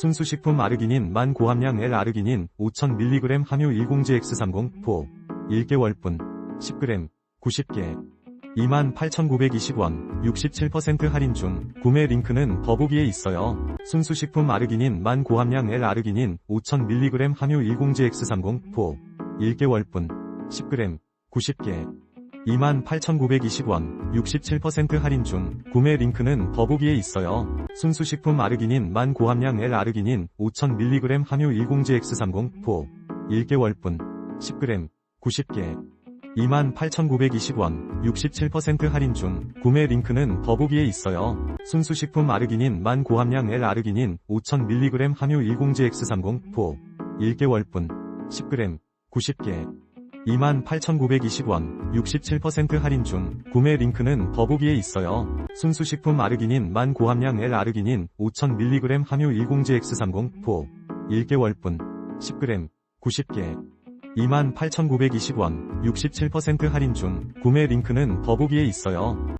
순수식품 아르기닌 만 고함량 L-아르기닌 5000mg 함유 10GX30 포 1개월분 10g 90개 28,920원 67% 할인 중 구매 링크는 더보기에 있어요. 순수식품 아르기닌 만 고함량 L-아르기닌 5000mg 함유 10GX30 포 1개월분 10g 90개 28,920원 67% 할인 중 구매 링크는 더보기에 있어요. 순수식품 아르기닌 만 고함량 L-아르기닌 5000mg 함유 10GX30 포 1개월분 10g 90개 28,920원 67% 할인 중 구매 링크는 더보기에 있어요. 순수식품 아르기닌 만 고함량 L-아르기닌 5000mg 함유 10GX30 포 1개월분 10g 90개 28,920원 67% 할인 중 구매 링크는 더보기에 있어요. 순수식품 아르기닌 만 고함량 L-아르기닌 5000mg 함유 10GX30 포 1개월분 10g 90개 28,920원 67% 할인 중 구매 링크는 더보기에 있어요.